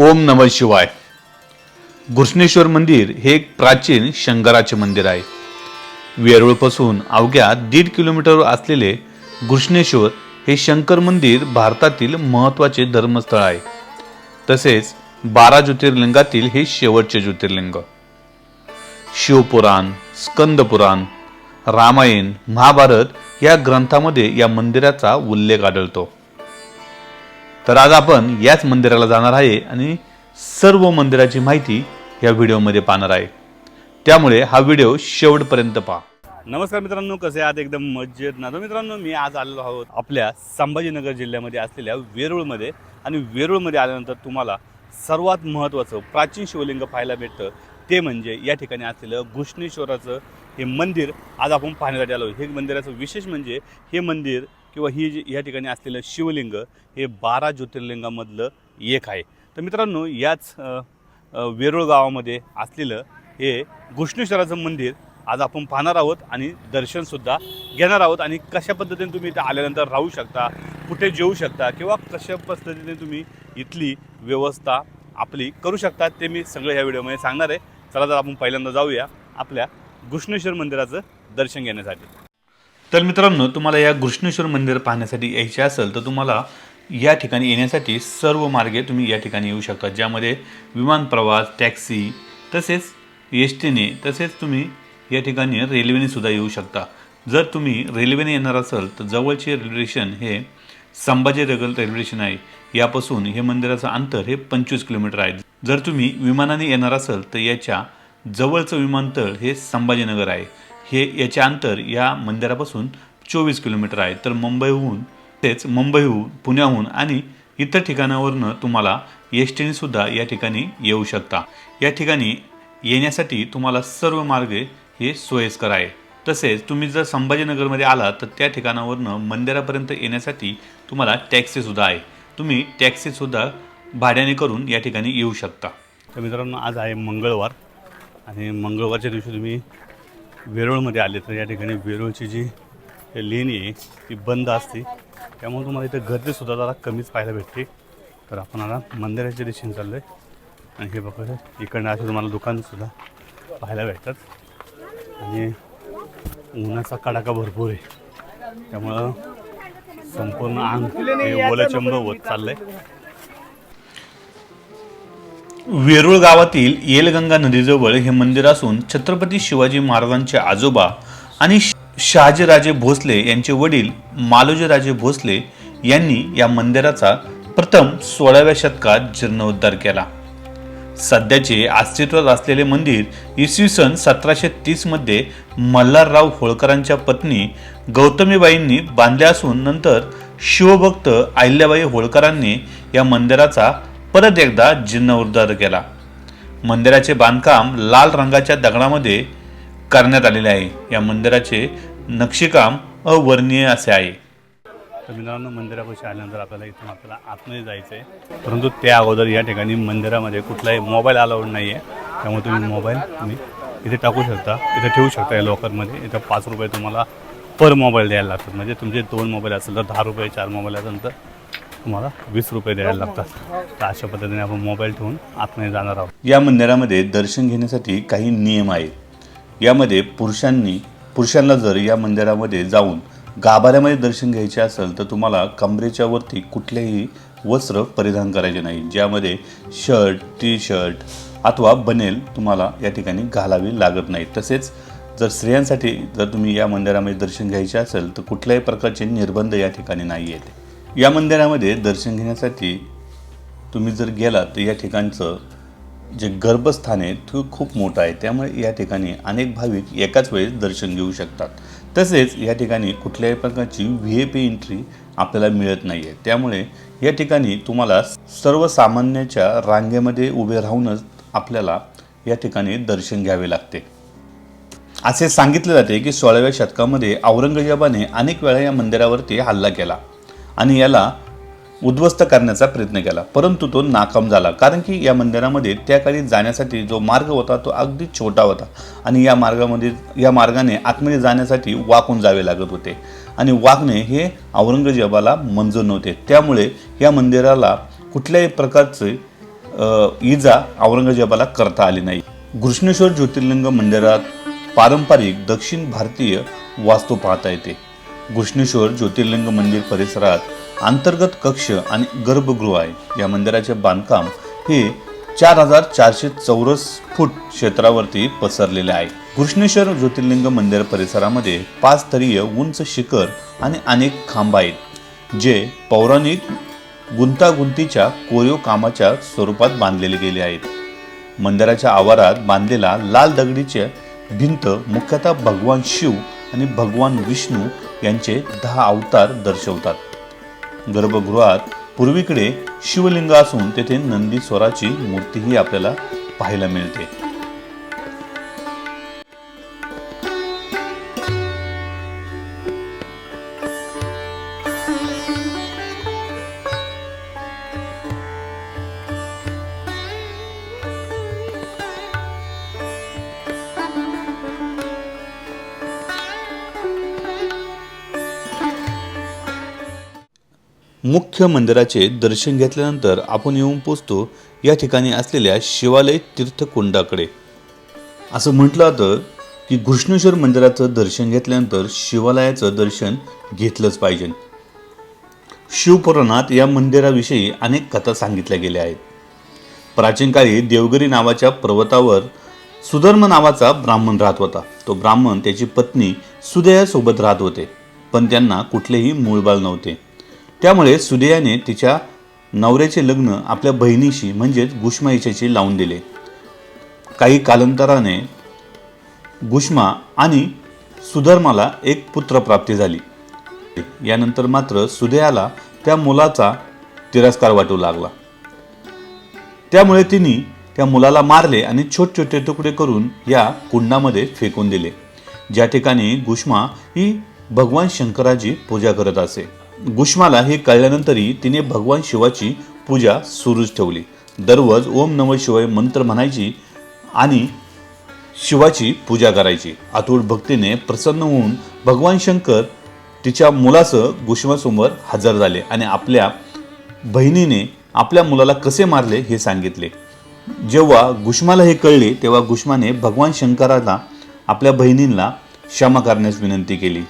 ओम नम शिवाय. घृष्णेश्वर मंदिर हे एक प्राचीन शंकराचे मंदिर आहे. वेरूळपासून अवघ्या दीड किलोमीटरवर असलेले घृष्णेश्वर हे शंकर मंदिर भारतातील महत्त्वाचे धर्मस्थळ आहे. तसेच बारा ज्योतिर्लिंगातील हे शेवटचे ज्योतिर्लिंग. शिवपुराण स्कंदपुराण रामायण महाभारत या ग्रंथामध्ये या मंदिराचा उल्लेख आढळतो. तर आज आपण याच मंदिराला जाणार आहे आणि सर्व मंदिराची माहिती या व्हिडिओमध्ये पाहणार आहे. त्यामुळे हा व्हिडिओ शेवटपर्यंत पहा. नमस्कार मित्रांनो कसे आहात? एकदम मजेत ना? तर मित्रांनो मी आज आलेलो आहोत आपल्या संभाजीनगर जिल्ह्यामध्ये असलेल्या वेरूळमध्ये. आणि वेरूळमध्ये आल्यानंतर तुम्हाला सर्वात महत्त्वाचं प्राचीन शिवलिंग पाहायला भेटतं. ते म्हणजे या ठिकाणी असलेलं घृष्णेश्वराचं हे मंदिर आज आपण पाहण्यासाठी आलो हे मंदिराचं विशेष म्हणजे हे मंदिर किंवा ही जी या ठिकाणी असलेलं शिवलिंग हे बारा ज्योतिर्लिंगामधलं एक आहे. तर मित्रांनो याच वेरूळ गावामध्ये असलेलं हे घृष्णेश्वराचं मंदिर आज आपण पाहणार आहोत आणि दर्शनसुद्धा घेणार आहोत. आणि कशा पद्धतीने तुम्ही इथं आल्यानंतर राहू शकता कुठे जेवू शकता किंवा कशा पद्धतीने तुम्ही इथली व्यवस्था आपली करू शकता ते मी सगळं ह्या व्हिडिओमध्ये सांगणार आहे. चला तर आपण पहिल्यांदा जाऊया आपल्या घृष्णेश्वर मंदिराचं दर्शन घेण्यासाठी. तर मित्रांनो तुम्हाला या घृष्णेश्वर मंदिर पाहण्यासाठी यायचे असेल तर तुम्हाला या ठिकाणी येण्यासाठी सर्व मार्गे तुम्ही या ठिकाणी येऊ शकता ज्यामध्ये विमान प्रवास टॅक्सी तसेच एस टीने तसेच तुम्ही या ठिकाणी रेल्वेने सुद्धा येऊ शकता. जर तुम्ही रेल्वेने येणार असाल तर जवळचे रेल्वे स्टेशन हे संभाजीनगर रेल्वे स्टेशन आहे. यापासून हे मंदिराचं अंतर हे पंचवीस किलोमीटर आहे. जर तुम्ही विमानाने येणार असाल तर याच्या जवळचं विमानतळ हे संभाजीनगर आहे. हे याचे अंतर या मंदिरापासून चोवीस किलोमीटर आहे. तर मुंबईहून तेच मुंबईहून पुण्याहून आणि इतर ठिकाणावरनं तुम्हाला एस टीनेसुद्धा या ठिकाणी येऊ शकता. या ठिकाणी येण्यासाठी तुम्हाला सर्व मार्ग हे सोयीस्कर आहे. तसेच तुम्ही जर संभाजीनगरमध्ये आला तर त्या ठिकाणावरनं मंदिरापर्यंत येण्यासाठी तुम्हाला टॅक्सीसुद्धा आहे. तुम्ही टॅक्सीसुद्धा भाड्याने करून या ठिकाणी येऊ शकता. तर मित्रांनो आज आहे मंगळवार आणि मंगळवारच्या दिवशी तुम्ही वेरूळमध्ये आले तर या ठिकाणी वेरूळची जी लेणी आहे ती बंद असते. त्यामुळे तुम्हाला इथं गर्दीसुद्धा जरा कमीच पाहायला भेटते. तर आपण आता मंदिराच्या दिशेने चाललो आहे आणि हे बघा इकडनं असे तुम्हाला दुकानसुद्धा पाहायला भेटतात. आणि उन्हाचा कडाका भरपूर आहे. त्यामुळं संपूर्ण अंग हे ओलचंब होत आहे वेरूळ गावातील येलगंगा नदीजवळ हे मंदिर असून छत्रपती शिवाजी महाराजांचे आजोबा आणि श- शहाजीराजे भोसले यांचे वडील मालोजीराजे भोसले यांनी या मंदिराचा प्रथम सोळाव्या शतकात जीर्णोद्धार केला. सध्याचे अस्तित्वात असलेले मंदिर इसवी सन सतराशे तीसमध्ये मल्हारराव होळकरांच्या पत्नी गौतमीबाईंनी बांधले असून नंतर शिवभक्त अहिल्याबाई होळकरांनी या मंदिराचा परत एकदा जीर्णोद्धार केला. मंदिराचे बांधकाम लाल रंगाच्या दगडामध्ये करण्यात आलेले आहे. या मंदिराचे नक्षीकाम अवर्णीय असे आहे. तर मित्रांनो मंदिरापाशी आल्यानंतर आपल्याला इथून आपल्याला आतमध्ये जायचं आहे परंतु त्या अगोदर या ठिकाणी मंदिरामध्ये कुठलाही मोबाईल अलाउड नाही आहे त्यामुळे तुम्ही मोबाईल तुम्ही इथे टाकू शकता. इथे ठेवू शकता या लॉकरमध्ये इथं पाच रुपये तुम्हाला पर मोबाईल द्यायला लागतात. म्हणजे तुमचे दोन मोबाईल असेल तर दहा रुपये चार मोबाईल असेल तर तुम्हाला वीस रुपये द्यायला लागतात. तर अशा पद्धतीने आपण मोबाईल ठेवून आतमध्ये जाणार आहोत. या मंदिरामध्ये दर्शन घेण्यासाठी काही नियम आहेत. यामध्ये पुरुषांनी पुरुषांना जर या मंदिरामध्ये जाऊन गाभाऱ्यामध्ये दर्शन घ्यायचे असेल तर तुम्हाला कमरेच्या वरती कुठलेही वस्त्र परिधान करायचे नाही. ज्यामध्ये शर्ट टी शर्ट अथवा बनेल तुम्हाला या ठिकाणी घालावी लागत नाही. तसेच जर स्त्रियांसाठी जर तुम्ही या मंदिरामध्ये दर्शन घ्यायचे असेल तर कुठल्याही प्रकारचे निर्बंध या ठिकाणी नाही आहेत या मंदिरामध्ये दर्शन घेण्यासाठी तुम्ही जर गेलात तर या ठिकाणचं जे गर्भस्थान आहे ते खूप मोठं आहे. त्यामुळे या ठिकाणी अनेक भाविक एकाच वेळेस दर्शन घेऊ शकतात. तसेच या ठिकाणी कुठल्याही प्रकारची व्ही ए पी एंट्री आपल्याला मिळत नाही आहे त्यामुळे या ठिकाणी तुम्हाला सर्वसामान्याच्या रांगेमध्ये उभे राहूनच आपल्याला या ठिकाणी दर्शन घ्यावे लागते. असे सांगितले जाते की सोळाव्या शतकामध्ये औरंगजेबाने अनेक वेळा या मंदिरावरती हल्ला केला. आणि याला उद्ध्वस्त करण्याचा प्रयत्न केला. परंतु तो नाकाम झाला. कारण की या मंदिरामध्ये त्या काळी जाण्यासाठी जो मार्ग होता तो अगदी छोटा होता. आणि या मार्गामध्ये या मार्गाने आतमध्ये जाण्यासाठी वाकून जावे लागत होते. आणि वाकणे हे औरंगजेबाला मंजूर नव्हते. त्यामुळे या मंदिराला कुठल्याही प्रकारचे इजा औरंगजेबाला करता आली नाही. घृष्णेश्वर ज्योतिर्लिंग मंदिरात पारंपरिक दक्षिण भारतीय वास्तू पाहता येते. घृष्णेश्वर ज्योतिर्लिंग मंदिर परिसरात अंतर्गत कक्ष आणि गर्भगृह आहे. या मंदिराचे बांधकाम हे चार हजार चारशे चौरस फूट क्षेत्रावरती पसरलेले आहे. घृष्णेश्वर ज्योतिर्लिंग मंदिर परिसरामध्ये पाच स्तरीय उंच शिखर आणि अनेक खांब आहेत जे पौराणिक गुंतागुंतीच्या कोरीव कामाच्या स्वरूपात बांधलेले गेले आहेत. मंदिराच्या आवारात बांधलेला लाल दगडीचे भिंत मुख्यतः भगवान शिव आणि भगवान विष्णू यांचे दहा अवतार दर्शवतात. गर्भगृहात पूर्वीकडे शिवलिंग असून तेथे नंदी स्वराची मूर्तीही आपल्याला पाहायला मिळते. मुख्य मंदिराचे दर्शन घेतल्यानंतर आपण येऊन पोचतो या ठिकाणी असलेल्या शिवालय तीर्थकुंडाकडे. असं म्हटलं जातं की घृष्णेश्वर मंदिराचं दर्शन घेतल्यानंतर शिवालयाचं दर्शन घेतलंच पाहिजे. शिवपुराणात या मंदिराविषयी अनेक कथा सांगितल्या गेल्या आहेत. प्राचीन काळी देवगिरी नावाच्या पर्वतावर सुधर्म नावाचा ब्राह्मण राहत होता. तो ब्राह्मण त्याची पत्नी सुदयासोबत राहत होते पण त्यांना कुठलेही मूळबाळ नव्हते. त्यामुळे सुदयाने तिच्या नवऱ्याचे लग्न आपल्या बहिणीशी म्हणजेच गुष्मा हिच्याशी लावून दिले. काही कालांतराने गुष्मा आणि सुधर्माला एक पुत्रप्राप्ती झाली. यानंतर मात्र सुदयाला त्या मुलाचा तिरस्कार वाटू लागला. त्यामुळे तिने त्या मुलाला मारले आणि छोटे छोटे तुकडे करून या कुंडामध्ये फेकून दिले. ज्या ठिकाणी गुष्मा ही भगवान शंकराची पूजा करत असे. गुष्माला हे कळल्यानंतरही तिने भगवान शिवाची पूजा सुरूच ठेवली. दररोज ओम नम शिवाय मंत्र म्हणायची आणि शिवाची पूजा करायची. अतुल भक्तीने प्रसन्न होऊन भगवान शंकर तिच्या मुलासह गुष्मासमोर हजर झाले आणि आपल्या बहिणीने आपल्या मुलाला कसे मारले हे सांगितले. जेव्हा गुष्माला हे कळले तेव्हा गुष्माने भगवान शंकराला आपल्या बहिणींना क्षमा करण्यास विनंती केली.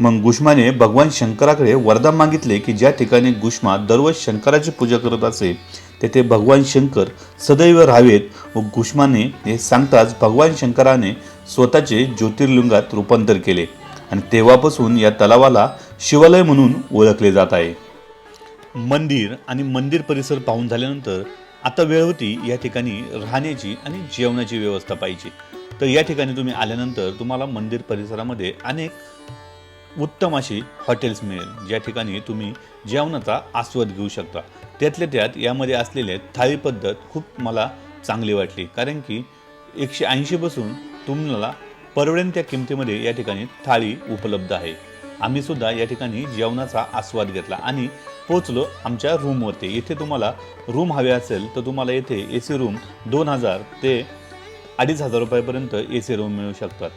मग गुष्माने भगवान शंकराकडे वरदान मागितले की ज्या ठिकाणी गुष्मा दररोज शंकराची पूजा करत असे तेथे भगवान शंकर सदैव राहावेत व गुष्माने हे सांगताच भगवान शंकराने स्वतःचे ज्योतिर्लिंगात रूपांतर केले आणि तेव्हापासून या तलावाला शिवालय म्हणून ओळखले जात आहे. मंदिर आणि मंदिर परिसर पाहून झाल्यानंतर आता वेळ होती या ठिकाणी राहण्याची आणि जेवणाची व्यवस्था पाहिजे तर या ठिकाणी तुम्ही आल्यानंतर तुम्हाला मंदिर परिसरामध्ये अनेक उत्तम अशी हॉटेल्स मिळेल. ज्या ठिकाणी तुम्ही जेवणाचा आस्वाद घेऊ शकता. त्यातल्या त्यात यामध्ये असलेले थाळी पद्धत खूप मला चांगली वाटली. कारण की एकशे ऐंशीपासून तुम्हाला परवडेन त्या किमतीमध्ये या ठिकाणी थाळी उपलब्ध आहे. आम्ही सुद्धा या ठिकाणी जेवणाचा आस्वाद घेतला आणि पोचलो आमच्या रूमवरती इथे तुम्हाला रूम हवे असेल तर तुम्हाला येथे ए सी रूम दोन हजार ते अडीच हजार रुपयापर्यंत ए सी रूम मिळू शकतात.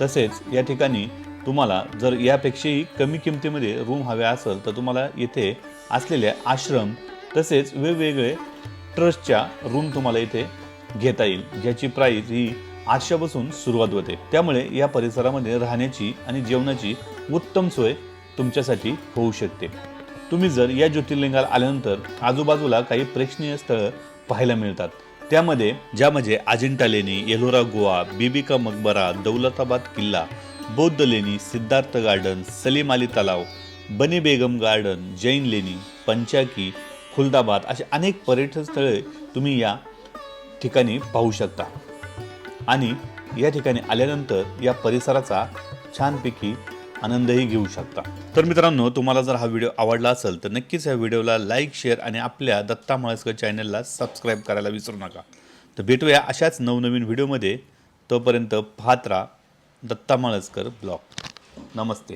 तसेच या ठिकाणी तुम्हाला जर यापेक्षाही कमी किमतीमध्ये रूम हव्या असेल तर तुम्हाला येथे असलेले आश्रम तसेच वेगवेगळे ट्रस्टच्या रूम तुम्हाला इथे घेता येईल. ज्याची प्राईस ही आठशेपासून सुरुवात होते. त्यामुळे या परिसरामध्ये राहण्याची आणि जेवणाची उत्तम सोय तुमच्यासाठी होऊ शकते. तुम्ही जर या ज्योतिर्लिंगाला आल्यानंतर आजूबाजूला काही प्रेक्षणीय स्थळं पाहायला मिळतात. त्यामध्ये ज्यामध्ये अजिंठा लेणी येलोरा गोवा बीबी का मकबरा दौलताबाद किल्ला बौद्ध लेणी सिद्धार्थ गार्डन सलीम अली तलाव बनी बेगम गार्डन जैन लेणी पंचाकी खुलदाबाद असे अनेक पर्यटन स्थळे तुम्ही या ठिकाणी पाहू शकता. आणि या ठिकाणी आल्यानंतर या परिसराचा छानपैकी आनंदही घेऊ शकता. तर मित्रांनो तुम्हाला जर हा व्हिडिओ आवडला असेल तर नक्कीच या व्हिडिओला लाईक शेअर आणि आपल्या दत्ता माळस्कर चॅनलला सबस्क्राईब करायला विसरू नका. तर भेटूया अशाच नवनवीन व्हिडिओमध्ये. तोपर्यंत पाहत राहा. दत्ता मळसकर ब्लॉग नमस्ते.